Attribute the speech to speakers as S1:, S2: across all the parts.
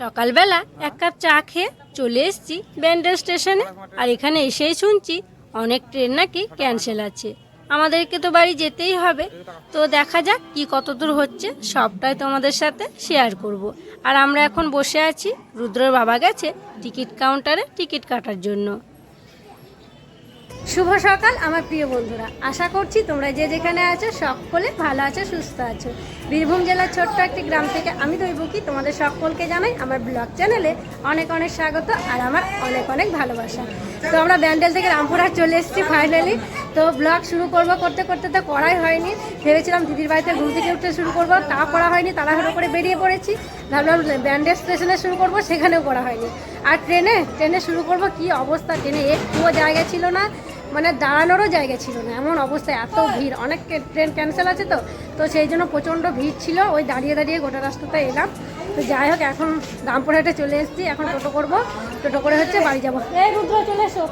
S1: সকালবেলা এক কাপ চা খেয়ে চলে এসেছি ব্যান্ডেল স্টেশনে। আর এখানে এসেই শুনছি অনেক ট্রেন নাকি ক্যান্সেল আছে। আমাদেরকে তো বাড়ি যেতেই হবে। তো দেখা যাক কি কত দূর হচ্ছে, সবটাই তোমাদের সাথে শেয়ার করব। আর আমরা এখন বসে আছি, রুদ্রর বাবা গেছে টিকিট কাউন্টারে টিকিট কাটার জন্য। শুভ সকাল, আমার প্রিয় বন্ধুরা। আশা করছি তোমরা যে যেখানে আছো, সকলে ভালো আছো, সুস্থ আছো। বীরভূম জেলার ছোট্ট একটি গ্রাম থেকে আমি দৈবকি, তোমাদের সকলকে জানাই আমার ব্লগ চ্যানেলে অনেক অনেক স্বাগত আর আমার অনেক অনেক ভালোবাসা। তো আমরা ব্যান্ডেল থেকে রামপুরহাট চলে এসেছি ফাইনালি তো ব্লগ শুরু করব করতে করতে তো করাই হয়নি। ভেবেছিলাম দিদির বাড়িতে ঘুম থেকে উঠতে শুরু করব তা করা হয়নি, তাড়াহুড়ো করে বেরিয়ে পড়েছি। ভাবলাম ব্যান্ডেল স্টেশনে শুরু করব, সেখানেও করা হয়নি। আর ট্রেনে ট্রেনে শুরু করব, কি অবস্থা? ট্রেনে একটুও জায়গা ছিল না। মানে দাঁড়ানোরও জায়গা ছিল না। এমন অবস্থায় এত ভিড়। অনেক ট্রেন ক্যান্সেল আছে তো। তো সেই জন্য প্রচণ্ড ভিড় ছিল। ওই দাঁড়িয়ে দাঁড়িয়ে গোটা রাস্তাতে এলাম। তো যাই হোক এখন রামপুরহাটে চলে এসেছি। এখন টোটো করব। টোটো করে হচ্ছে বাড়ি যাব। এই রুদ্র চলে এসো।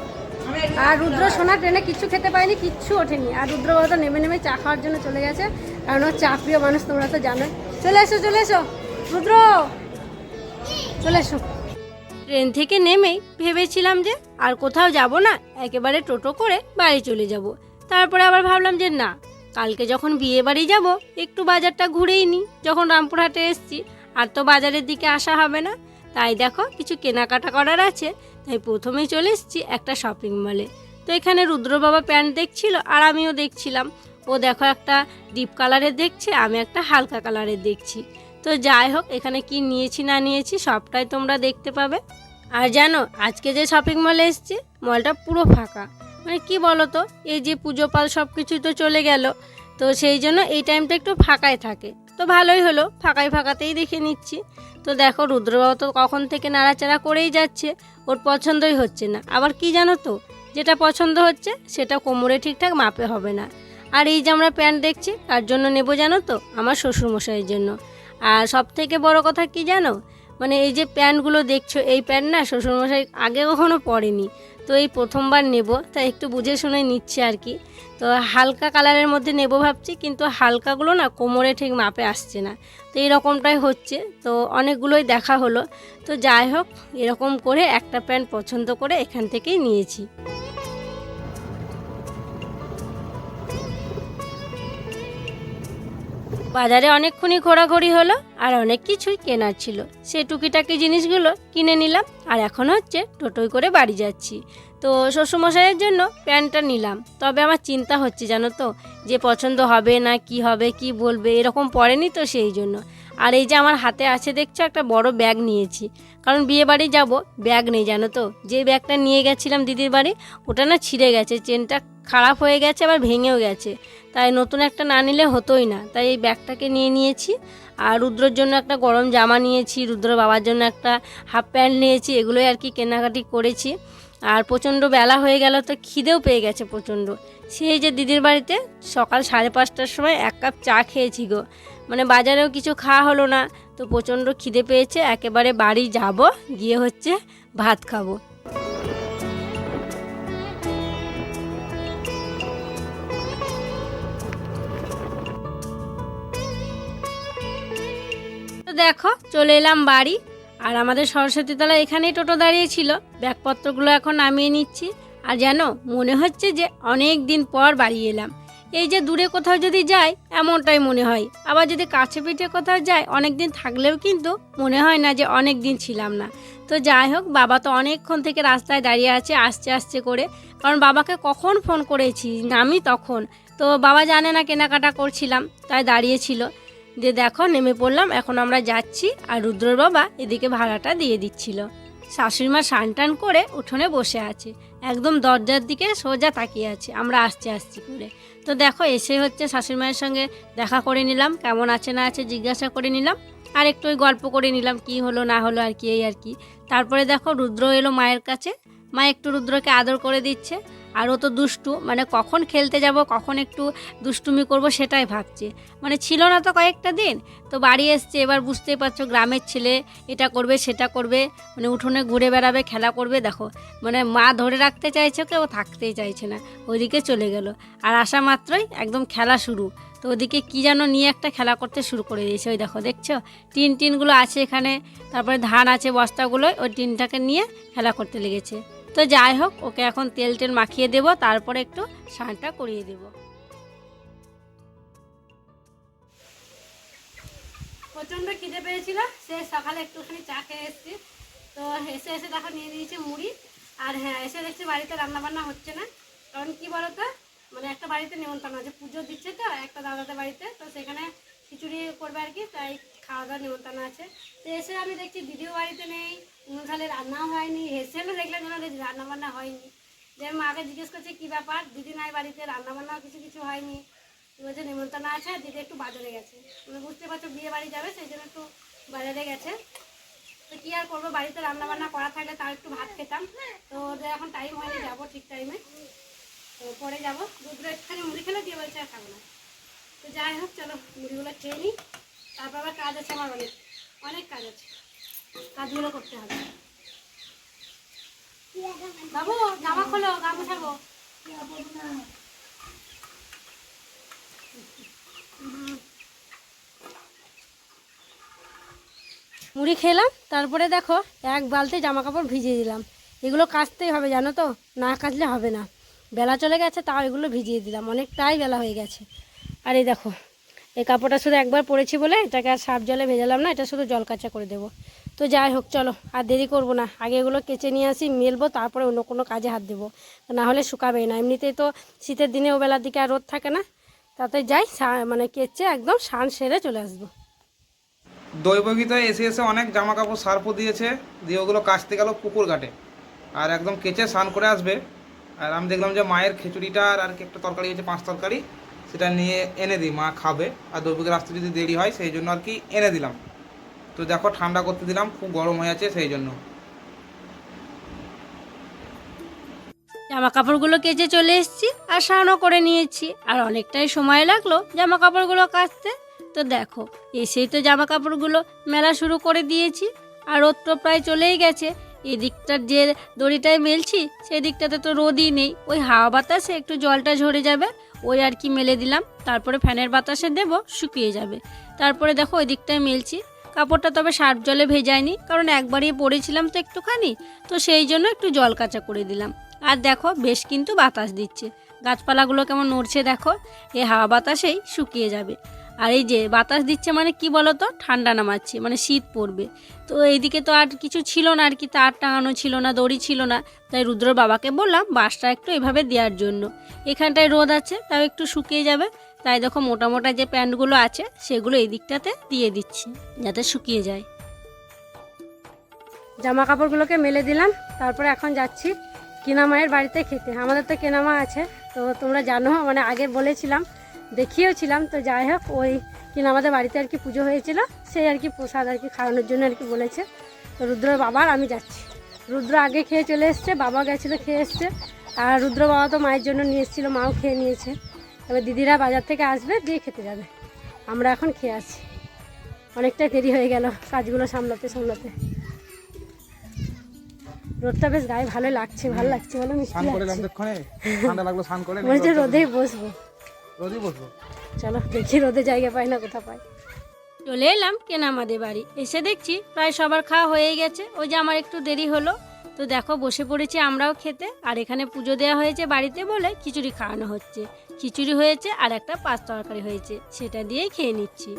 S1: আর রুদ্র সোনা ট্রেনে কিচ্ছু খেতে পায়নি কিচ্ছু ওঠেনি। আর রুদ্র তো নেমে নেমে চা খাওয়ার জন্য চলে গেছে। কারণ ওর চা প্রিয় মানুষ তোমরা তো জানো। চলে এসো চলে এসো। রুদ্র! চলে এসো। ট্রেন থেকে নেমেই ভেবেছিলাম যে আর কোথাও যাব না, একেবারে টোটো করে বাড়ি চলে যাব। তারপরে আবার ভাবলাম যে না, কালকে যখন বিয়ে বাড়ি যাব, একটু বাজারটা ঘুরেই নিই। যখন রামপুরহাটে এসছি, আর তো বাজারের দিকে আসা হবে না। তাই দেখো, কিছু কেনাকাটা করার আছে। তাই প্রথমেই চলে এসেছি একটা শপিং মলে তো এখানে রুদ্র বাবা প্যান্ট দেখছিল, আর আমিও দেখছিলাম। ও দেখো একটা ডিপ কালারের দেখছে, আমি একটা হালকা কালারের দেখছি। তো যাই হোক, এখানে কি নিয়েছি না নিয়েছি সবটাই তোমরা দেখতে পাবে। আর জানো, আজকে যে শপিং মলে এসছি মলটা পুরো ফাঁকা। মানে কি বলো তো এই যে পুজো পাল সব কিছুই তো চলে গেল। তো সেই জন্য এই টাইমটা একটু ফাঁকাই থাকে। তো ভালোই হলো, ফাঁকাই ফাঁকাতেই দেখে নিচ্ছি। তো দেখো, রুদ্রবাবু তো কখন থেকে নাড়াচাড়া করেই যাচ্ছে, ওর পছন্দই হচ্ছে না। আবার কি জানো তো, যেটা পছন্দ হচ্ছে, সেটা কোমরে ঠিকঠাক মাপে হবে না। আর এই যে আমরা প্যান্ট দেখছি, তার জন্য নেব জানো তো, আমার শ্বশুরমশাইয়ের জন্য। আর সব থেকে বড় কথা কি জানো? মানে এই যে প্যান্টগুলো দেখছ, এই প্যান্ট না শ্বশুরমশাই আগে কখনো পরেনি। তো এই প্রথমবার নেব তাই একটু বুঝে শুনে নিচ্ছে আর কি। তো হালকা কালারের মধ্যে নেব ভাবছি, কিন্তু হালকাগুলো না কোমরে ঠিক মাপে আসছে না। তো এই রকমটাই হচ্ছে, তো অনেকগুলোই দেখা হলো। তো যাই হোক, এরকম করে একটা প্যান্ট পছন্দ করে এখান থেকেই নিয়েছি। বাজারে অনেকক্ষণই ঘোরাঘুরি হলো আর অনেক কিছুই কেনার ছিল। সেই টুকিটাকি জিনিসগুলো কিনে নিলাম আর এখন হচ্ছে টোটোয় করে বাড়ি যাচ্ছি। তো শ্বশুরমশাইয়ের জন্য প্যান্টটা নিলাম। তবে আমার চিন্তা হচ্ছে জানো তো, যে পছন্দ হবে না, কি হবে, কি বলবে, এরকম পড়েনি তো সেই জন্য। আর এই যে আমার হাতে আছে দেখছ একটা বড় ব্যাগ নিয়েছি। কারণ বিয়ে বাড়ি যাব, ব্যাগ নেই জানো তো। যে ব্যাগটা নিয়ে গেছিলাম দিদির বাড়ি, ওটা না ছিঁড়ে গেছে, চেনটা খারাপ হয়ে গেছে, আবার ভেঙেও গেছে। তাই নতুন একটা না নিলে হতোই না। তাই এই ব্যাগটাকে নিয়ে নিয়েছি। আর রুদ্রর জন্য একটা গরম জামা নিয়েছি, রুদ্র বাবার জন্য একটা হাফ প্যান্ট নিয়েছি, এগুলোই আর কি কেনাকাটি করেছি। আর প্রচণ্ড বেলা হয়ে গেল তো খিদেও পেয়ে গেছে প্রচণ্ড। সেই যে দিদির বাড়িতে সকাল সাড়ে পাঁচটার সময় এক কাপ চা খেয়েছি গো। মানে বাজারেও কিছু খাওয়া হলো না, তো প্রচণ্ড খিদে পেয়েছে। একেবারে বাড়ি যাব, গিয়ে হচ্ছে ভাত খাব। দেখো, চলে এলাম বাড়ি। আর আমাদের সরস্বতী তলা এখানেই টোটো দাঁড়িয়েছিল ব্যাগপত্রগুলো এখন নামিয়ে নিচ্ছি। আর জানো, মনে হচ্ছে যে অনেক দিন পর বাড়ি এলাম। এই যে দূরে কোথাও যদি যাই, এমনটাই মনে হয়। আবার যদি কাছে পিঠে কোথাও যাই, অনেক দিন থাকলেও কিন্তু মনে হয় না যে অনেক দিন ছিলাম না। তো যাই হোক, বাবা তো অনেকক্ষণ থেকে রাস্তায় দাঁড়িয়ে আছে আসছে আসছে করে। কারণ বাবাকে কখন ফোন করেছি, আমি তখন। তো বাবা জানে না কেনাকাটা করছিলাম, তাই দাঁড়িয়েছিল যে দেখো, নেমে পড়লাম, এখন আমরা যাচ্ছি আর রুদ্রর বাবা এদিকে ভাড়াটা দিয়ে দিচ্ছিল। শাশুড়ি মা স্নান টান করে উঠোনে বসে আছে। একদম দরজার দিকে সোজা তাকিয়ে আছে। আমরা আসছি আসছি করে। তো দেখো, এসে হচ্ছে শাশুড়ি মায়ের সঙ্গে দেখা করে নিলাম। কেমন আছে, না আছে জিজ্ঞাসা করে নিলাম। আর একটু ওই গল্প করে নিলাম, কি হলো, না হলো, আর কি এই আর কি। তারপরে দেখো, রুদ্র এলো মায়ের কাছে। মা একটু রুদ্রকে আদর করে দিচ্ছে। আর ও তো দুষ্টু মানে কখন খেলতে যাব, কখন একটু দুষ্টুমি করব সেটাই ভাবছে। মানে ছিল না তো কয়েকটা দিন, তো বাড়ি এসছে, এবার বুঝতেই পারছ গ্রামের ছেলে এটা করবে, সেটা করবে মানে উঠোনে ঘুরে বেড়াবে, খেলা করবে, দেখো। মানে মা ধরে রাখতে চাইছে কেউ থাকতেই চাইছে না, ওইদিকে চলে গেল। আর আসা মাত্রই একদম খেলা শুরু, তো ওদিকে কী যেন নিয়ে একটা খেলা করতে শুরু করে দিয়েছে, ওই দেখো, দেখছ? টিন টিনগুলো আছে এখানে, তারপরে ধান আছে বস্তাগুলো ওই টিনটাকে নিয়ে খেলা করতে লেগেছে। তো যাই হোক, ওকে এখন তেল টেল মাখিয়ে দেবো, তারপরে একটু স্নানটা করিয়ে দেবো। প্রচণ্ড খিদে পেয়েছিল, সে সকালে একটুখানি চা খেয়ে এসেছি। তো এসে এসে দেখো নিয়ে নিয়েছে মুড়ি, আর হ্যাঁ এসে দেখছি বাড়িতে রান্না বান্না হচ্ছে না। কারণ কি বলতো মানে একটা বাড়িতে নিমন্ত্রণ আছে, পুজো দিচ্ছে তো, একটা দাদাদের বাড়িতে, তো সেখানে খিচুড়ি করবে আর কি, তাই খাওয়া দাওয়ার নিমন্ত্রণ আছে। তো এসে আমি দেখছি দিদিও বাড়িতে নেই তাহলে রান্নাও হয়নি হেসেলও দেখলাম যেন দেখছি রান্না বান্না হয়নি। যে মাকে জিজ্ঞেস করছি, কী ব্যাপার? দিদি নাই বাড়িতে রান্না বান্নাও কিছু কিছু হয়নি? বলছে, নিমন্ত্রণ আছে আর দিদি একটু বাজারে গেছে। মানে বুঝতে পারছ, বিয়ে বাড়ি যাবে, সেই জন্য একটু বাজারে গেছে। তো কী আর করব, বাড়িতে রান্না বান্না করা থাকলে তাও একটু ভাত খেতাম। তো ওদের এখন টাইম হয়নি, যাব ঠিক টাইমে তো পরে যাব। দুধগুলো একটুখানি মুড়ি খেলে দিয়ে বলছে আর খাব না। তো যাই হোক, চলো মুড়িগুলো খেয়ে নিই। তারপর আবার কাজ আছে আমার অনেক অনেক কাজ আছে। কাজগুলো করতে হবে। বাবু, জামা খোলো মুড়ি খেলাম, তারপরে দেখো এক বালতি জামা কাপড় ভিজিয়ে দিলাম। এগুলো কাচতেই হবে, জানো তো? না কাচলে হবে না। বেলা চলে গেছে, তাও এগুলো ভিজিয়ে দিলাম। অনেকটাই বেলা হয়ে গেছে। আর এই দেখো এই কাপড়টা শুধু একবার পরেছি বলে এটাকে আর সাফ জলে ভেজালাম না, এটা শুধু জল কাঁচা করে দেবো। তো যাই হোক, চলো, আর দেরি করব না। আগে এগুলো কেচে নিয়ে আসি, মেলবো, তারপরে অন্য কোনো কাজে হাত দেবো। না হলে শুকাবেই না। এমনিতেই তো শীতের দিনে ও বেলার দিকে আর রোদ থাকে না। তাতে যাই মানে কেচে একদম সান সেরে চলে আসব।
S2: দৈবগীতায় এসে এসে অনেক জামা কাপড় সার্পও দিয়েছে, দিয়ে ওগুলো কাচতে গেল পুকুর ঘাটে। আর একদম কেচে স্নান করে আসবে। আর আমি দেখলাম যে মায়ের খিচুড়িটা আর কি একটা তরকারি হয়েছে পাঁচ তরকারি। সেটা নিয়ে এনে দিই, মা খাবে। আর দৈবগীর আসতে যদি দেরি হয়, সেই জন্য আর কি এনে দিলাম। তো দেখো, ঠান্ডা করতে দিলাম, খুব গরম হয়ে আছে সেই জন্য।
S1: জামা কাপড়গুলো কেচে চলে এসেছি, আর স্নানও করে নিয়েছি। আর অনেকটাই সময় লাগল জামা কাপড়গুলো কাচতে। তো দেখো, এসেই তো জামা কাপড়গুলো মেলা শুরু করে দিয়েছি। আর রোদ তো প্রায় চলেই গেছে। এদিকটার যে দড়িটায় মেলছি সেই দিকটাতে তো রোদই নেই। ওই হাওয়া বাতাসে একটু জলটা ঝরে যাবে, ওই আর কি মেলে দিলাম। তারপরে ফ্যানের বাতাসে দেবো, শুকিয়ে যাবে। তারপরে দেখো ওই দিকটায় মেলছি। কাপড়টা তবে সার্ফ জলে ভেজায়নি, কারণ একবারই পরেছিলাম তো একটুখানি, তো সেই জন্য একটু জল কাঁচা করে দিলাম। আর দেখো বেশ কিন্তু বাতাস দিচ্ছে। গাছপালাগুলো কেমন নড়ছে দেখো এই হাওয়া বাতাসেই শুকিয়ে যাবে। আর এই যে বাতাস দিচ্ছে মানে কি বলো তো ঠান্ডা নামাচ্ছে মানে শীত পড়বে। তো এইদিকে তো আর কিছু ছিল না আর কি তার টাঙানো ছিল না, দড়ি ছিল না। তাই রুদ্রর বাবাকে বললাম বাঁশটা একটু এভাবে দেওয়ার জন্য। এখানটায় রোদ আছে, তাও একটু শুকিয়ে যাবে। তাই দেখো মোটা মোটা যে প্যান্টগুলো আছে, সেগুলো এই দিকটাতে দিয়ে দিচ্ছি, যাতে শুকিয়ে যায়। জামা কাপড়গুলোকে মেলে দিলাম, তারপরে এখন যাচ্ছি কিনা মায়ের বাড়িতে খেতে। আমাদের তো কেনামা আছে, তো তোমরা জানো মানে আগে বলেছিলাম দেখিয়েওছিলাম তো যাই হোক ওই কিনা আমাদের বাড়িতে আর কি পুজো হয়েছিল সেই আর কি প্রসাদ আর কি খাওয়ানোর জন্য আর কি বলেছে। তো রুদ্র বাবার আমি যাচ্ছি। রুদ্র আগে খেয়ে চলে এসছে বাবা গেছিল খেয়ে এসছে আর রুদ্র বাবা তো মায়ের জন্য নিয়ে এসেছিল মাও খেয়ে নিয়েছে। এবার দিদিরা বাজার থেকে আসবে দিয়ে খেতে যাবে। আমরা এখন খেয়ে আছি। অনেকটা দেরি হয়ে গেল কাজগুলো সামলাতে সামলাতে। রোদটা বেশ গায়ে ভালো লাগছে ভালো লাগছে বলো মিষ্টি লাগছে। মনে হচ্ছে রোদেই বসবো।
S2: রোদই বসবো।
S1: চলো, দেখি রোদে জায়গা পাই না কোথা পাই। চলে এলাম কেনা আমাদের বাড়ি। এসে দেখছি প্রায় সবার খাওয়া হয়ে গেছে। ওই যে আমার একটু দেরি হলো। তো দেখো, বসে পড়েছি আমরাও খেতে। আর এখানে পুজো দেওয়া হয়েছে বাড়িতে বলে খিচুড়ি খাওয়ানো হচ্ছে। খিচুড়ি হয়েছে আর একটা পাঁচ তরকারি হয়েছে। সেটা দিয়েই খেয়ে নিচ্ছি।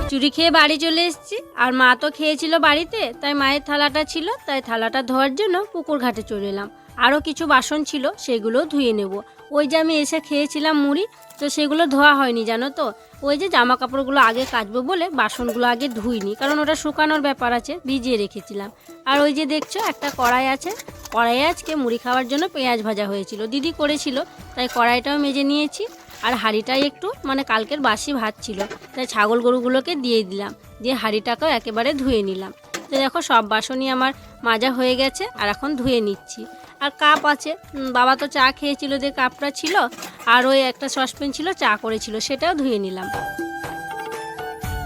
S1: খিচুড়ি খেয়ে বাড়ি চলে এসেছি। আর মা তো খেয়েছিল বাড়িতে, তাই মায়ের থালাটা ছিল। তাই থালাটা ধোয়ার জন্য পুকুর ঘাটে চলে এলাম। আরও কিছু বাসন ছিল সেগুলোও ধুয়ে নেব। ওই যে আমি এসে খেয়েছিলাম মুড়ি, তো সেগুলো ধোয়া হয়নি, জানো তো? ওই যে জামা কাপড়গুলো আগে কাচবো বলে বাসনগুলো আগে ধুইনি, কারণ ওটা শুকানোর ব্যাপার আছে, ভিজিয়ে রেখেছিলাম। আর ওই যে দেখছ, একটা কড়াই আছে। কড়াইয়ে আজকে মুড়ি খাওয়ার জন্য পেঁয়াজ ভাজা হয়েছিল। দিদি করেছিল, তাই কড়াইটাও মেজে নিয়েছি। আর হাঁড়িটাই একটু মানে কালকের বাসি ভাত ছিল, তাই ছাগল গরুগুলোকে দিয়ে দিলাম। দিয়ে হাঁড়িটাকেও একেবারে ধুয়ে নিলাম। তো দেখো, সব বাসনই আমার মাজা হয়ে গেছে, আর এখন ধুয়ে নিচ্ছি। আর কাপ আছে। বাবা তো চা খেয়েছিল যে কাপটা ছিল, আর ওই একটা সসপ্যান ছিল, চা করেছিল, সেটাও ধুয়ে নিলাম।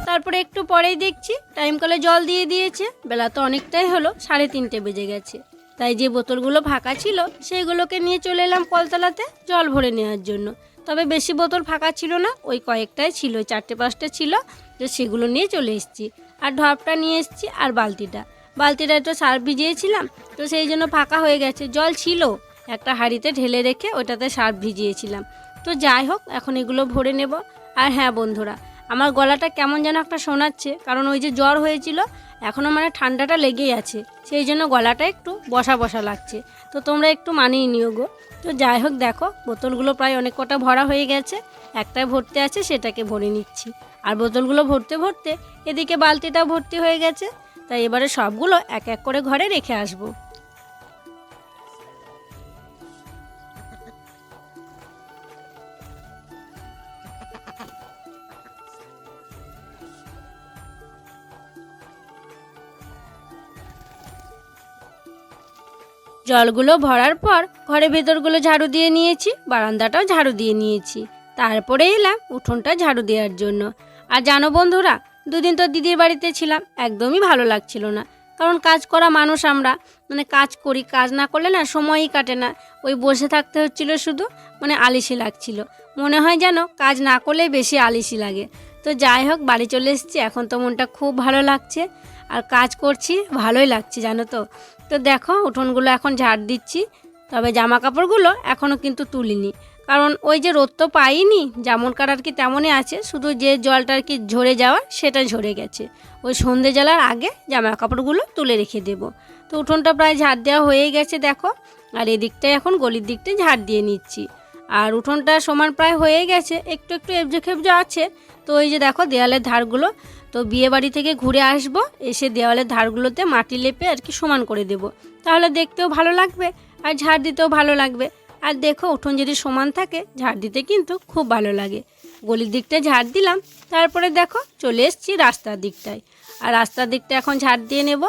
S1: তারপরে একটু পরেই দেখছি টাইম কলে জল দিয়ে দিয়েছে। বেলা তো অনেকটাই হলো, সাড়ে তিনটে বেজে গেছে। তাই যে বোতলগুলো ফাঁকা ছিল, সেইগুলোকে নিয়ে চলে এলাম কলতলাতে জল ভরে নেওয়ার জন্য। তবে বেশি বোতল ফাঁকা ছিল না, ওই কয়েকটাই ছিল, চারটে পাঁচটা ছিল, তো সেগুলো নিয়ে চলে এসেছি। আর ঢপটা নিয়ে এসেছি, আর বালতিটা। বালতিটা একটু সার ভিজিয়েছিলাম, তো সেই জন্য ফাঁকা হয়ে গেছে। জল ছিল, একটা হাঁড়িতে ঢেলে রেখে ওটাতে সার ভিজিয়েছিলাম। তো যাই হোক, এখন এগুলো ভরে নেব। আর হ্যাঁ বন্ধুরা, আমার গলাটা কেমন যেন একটা শোনাচ্ছে, কারণ ওই যে জ্বর হয়েছিল এখনও মানে ঠান্ডাটা লেগেই আছে। সেই জন্য গলাটা একটু বসা বসা লাগছে। তো তোমরা একটু মানিয়ে নিও গো। তো যাই হোক, দেখো, বোতলগুলো প্রায় অনেক কটা ভরা হয়ে গেছে। একটাই ভর্তি আছে, সেটাকে ভরে নিচ্ছি। আর বোতলগুলো ভরতে ভরতে এদিকে বালতিটা ভর্তি হয়ে গেছে। তাই এবারে সবগুলো এক এক করে ঘরে রেখে আসব। জলগুলো ভরার পর ঘরের ভেতরগুলো ঝাড়ু দিয়ে নিয়েছি, বারান্দাটাও ঝাড়ু দিয়ে নিয়েছি। তারপরে এলাম উঠোনটা ঝাড়ু দেওয়ার জন্য। আর জানো বন্ধুরা দুদিন তো দিদির বাড়িতে ছিলাম, একদমই ভালো লাগছিল না। কারণ কাজ করা মানুষ আমরা মানে কাজ করি, কাজ না করলে না সময়ই কাটে না। ওই বসে থাকতে হচ্ছিল শুধু মানে আলিসি লাগছিল। মনে হয় যেন কাজ না করলেই বেশি আলিসি লাগে। তো যাই হোক, বাড়ি চলে এসেছি, এখন তো মনটা খুব ভালো লাগছে। আর কাজ করছি, ভালোই লাগছে, জানো তো। তো দেখো, উঠোনগুলো এখন ঝাড় দিচ্ছি, তবে জামা কাপড়গুলো এখনও কিন্তু তুলিনি। কারণ ওই যে রোদ তো পাইনি যেমনকার আর কি তেমনই আছে, শুধু যে জলটা আর কি ঝরে যাওয়া সেটা ঝরে গেছে। ওই সন্ধে জ্বালার আগে জামা কাপড়গুলো তুলে রেখে দেবো। তো উঠোনটা প্রায় ঝাড় দেওয়া হয়ে গেছে, দেখো। আর এদিকটায় এখন গলির দিকটায় ঝাড় দিয়ে নিচ্ছি। আর উঠোনটা সমান প্রায় হয়ে গেছে, একটু একটু এবজো খেবজো আছে। তো ওই যে দেখো দেওয়ালের ধারগুলো, তো বিয়ে বাড়ি থেকে ঘুরে আসব, এসে দেওয়ালের ধারগুলোতে মাটি লেপে আর কি সমান করে দেব। তাহলে দেখতেও ভালো লাগবে, আর ঝাড় দিতেও ভালো লাগবে। আর দেখো, উঠোন যদি সমান থাকে, ঝাড় দিতে কিন্তু খুব ভালো লাগে। গলির দিকটা ঝাড় দিলাম, তারপরে দেখো, চলে এসেছি রাস্তার দিকটায়। আর রাস্তার দিকটা এখন ঝাড় দিয়ে নেব।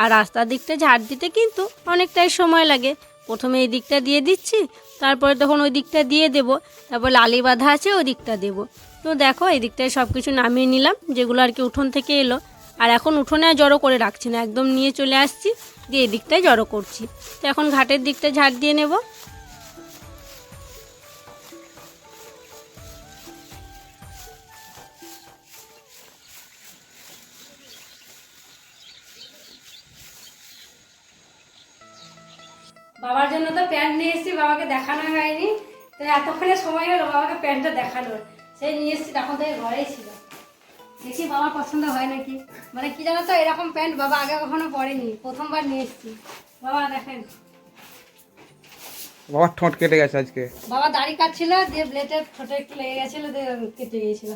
S1: আর রাস্তার দিকটা ঝাড় দিতে কিন্তু অনেকটাই সময় লাগে। প্রথমে এই দিকটা দিয়ে দিচ্ছি, তারপরে তখন ওই দিকটা দিয়ে দেব। তারপর লালি বাঁধা আছে, ওই দিকটা দেবো। তো দেখো, এই দিকটায় সব কিছু নামিয়ে নিলাম, যেগুলো আর কি উঠোন থেকে এলো। আর এখন উঠোনে জড়ো করে রাখছি না, একদম নিয়ে চলে আসছি দিয়ে এই দিকটায় জড়ো করছি। তো এখন ঘাটের দিকটা ঝাড় দিয়ে নেব। বাবার জন্য তো প্যান্ট নিয়ে এসেছি বাবাকে দেখানো হয়নি। তো এতক্ষণে সময় হলো বাবাকে প্যান্টটা দেখানোর। সেই নিয়ে এসেছি তখন থেকে ঘরেই ছিল। দেখি বাবার পছন্দ হয় নাকি? মানে কি জানো তো এরকম প্যান্ট বাবা আগে কখনো পরেনি প্রথমবার নিয়ে এসেছি। বাবা দেখেন।
S2: বাবার ঠোঁট কেটে গেছে আজকে।
S1: বাবা দাড়ি কাটছিল দিয়ে ব্লেডের ছোট একটু লেগে গেছিল দিয়ে কেটে গিয়েছিল।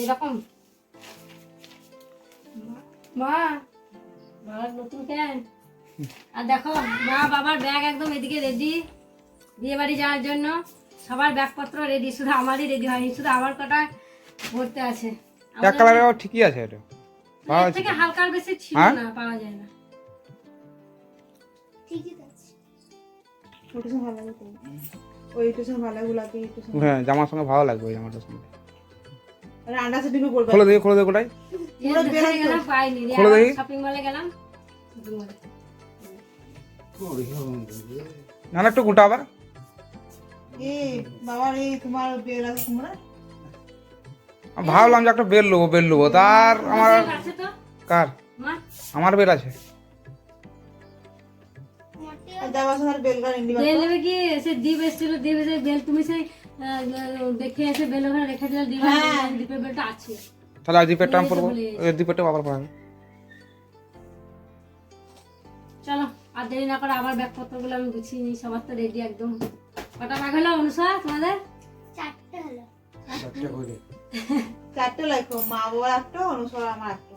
S1: এইরকম মা বাবার নতুন প্যান্ট। আর দেখো মা বাবার ব্যাগ একদম এদিকে রেডি বিয়ে বাড়ি যাওয়ার জন্য সবার ব্যাগপত্র রেডি শুধু আমারই রেডি হয়নি শুধু আমার কটা ভরতে আছে।
S2: এক কালারের ঠিকই আছে এটা। পাওয়া
S1: থেকে হালকার বেশি ছিল
S2: হ্যাঁ?
S1: না পাওয়া যায় না।
S3: ওটা ভালো লাগে। তো ওইটা সব ভালো লাগে গোলাপি একটু সব।
S2: হ্যাঁ জামার সঙ্গে ভালো লাগবে ওই জামাটার সঙ্গে।
S3: আর আন্ডা সেটিংও পড়বে
S2: খোলো দেখি খোলো দেখি
S3: পুরো
S1: গেলাম পাইনি।
S2: খোলো দেখি।
S1: শপিং মলে গেলাম
S2: না না একটু গোটা আবার ভাবলাম যে একটা বেল নেব বেল নেব তার আমার কার? আমার বেল আছে।
S3: আর যাবার সময় বেল গান ইন্ডি
S1: বেল নেবে কি? সে দ্বীপ এসেছিল দ্বীপ এসে বেল তুমি সেই আহ, দেখে এসে বেল ওখানে রেখে দিলে দ্বীপ। দ্বীপের বেলটা আছে।
S2: তাহলে পরবো।
S1: গেছি, ভুলে
S2: এই দিপেরটা বাবার পড়াবে
S1: আর দেরি না করে আবার ব্যাগপত্রগুলো আমি গুছিয়ে নিই সবার তো রেডি একদম। কটা ব্যাগ হলো অনুষা তোমাদের?
S3: চারটে লাগতো মা বাবার একটা অনুসর আমার একটা।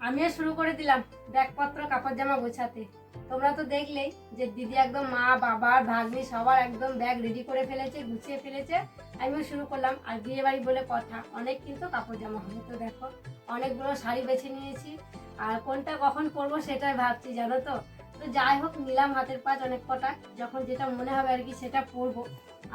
S1: আমিও শুরু করে দিলাম ব্যাগপত্র কাপড় জামা গোছাতে। তোমরা তো দেখলেই যে দিদি একদম মা বাবার ভাগ্নি সবার একদম ব্যাগ রেডি করে ফেলেছে গুছিয়ে ফেলেছে। আমিও শুরু করলাম। আর বিয়ে বাড়ি বলে কথা, অনেক কিন্তু কাপড় জামা হবে। তো দেখো, অনেকগুলো শাড়ি বেছে নিয়েছি। আর কোনটা কখন পরবো সেটাই ভাবছি, জানো তো? তো যাই হোক, নিলাম হাতের পাঁচ অনেক কটা। যখন যেটা মনে হবে আর কি, সেটা পরবো।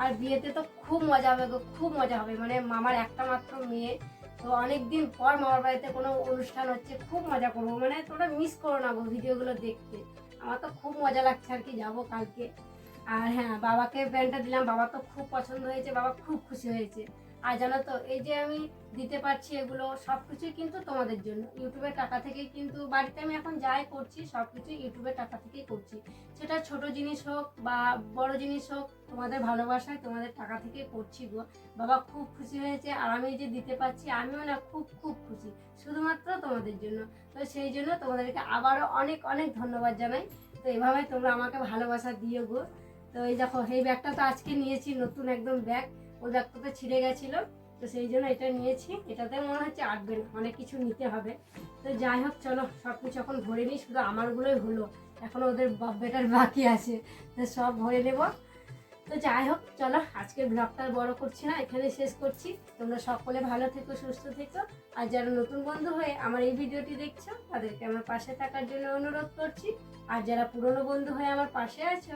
S1: আর বিয়েতে তো খুব মজা হবে গো, খুব মজা হবে। মানে মামার একটা মাত্র মেয়ে। তো অনেকদিন পর মামার বাড়িতে কোনো অনুষ্ঠান হচ্ছে, খুব মজা করব। মানে তোমরা মিস করো না গো ভিডিওগুলো দেখতে। আমার তো খুব মজা লাগছে আর কি, যাব কালকে। আর হ্যাঁ বাবাকে প্যান্টটা দিলাম। বাবা তো খুব পছন্দ হয়েছে, বাবা খুব খুশি হয়েছে। আর জানো তো, এই যে আমি দিতে পারছি এগুলো সব কিছুই কিন্তু তোমাদের জন্য। ইউটিউবের টাকা থেকেই কিন্তু বাড়িতে আমি এখন যাই করছি সব কিছুই ইউটিউবের টাকা থেকেই করছি। সেটা ছোট জিনিস হোক বা বড় জিনিস হোক, তোমাদের ভালোবাসায় তোমাদের টাকা থেকেই করছি গো। বাবা খুব খুশি হয়েছে, আর আমি যে দিতে পারছি, আমিও না খুব খুব খুশি। শুধুমাত্র তোমাদের জন্য। তো সেই জন্য তোমাদেরকে আবারও অনেক অনেক ধন্যবাদ জানাই। তো এভাবে তোমরা আমাকে ভালোবাসা দিও গো। তো এই দেখো, এই ব্যাগটা তো আজকে নিয়েছি, নতুন একদম ব্যাগ। ওই ব্যাগটা তো ছিঁড়ে গেছিল। তো সেই জন্য এটা নিয়েছি। এটাতে মনে হচ্ছে আটবে না, অনেক কিছু নিতে হবে। তো যাই হোক, চলো, সব কিছু এখন ভরে নিই, শুধু আমারগুলোই হলো। এখন ওদের বেটার বাকি আছে, তো সব ভরে নেব। তো যাই হোক, চলো, আজকের ব্লগটা বড় করছি না, এখানে শেষ করছি। তোমরা সকলে ভালো থেকো, সুস্থ থেকো। আর যারা নতুন বন্ধু হয়ে আমার এই ভিডিওটি দেখছ, তাদেরকে আমার পাশে থাকার জন্য অনুরোধ করছি। আর যারা পুরনো বন্ধু হয়ে আমার পাশে আছো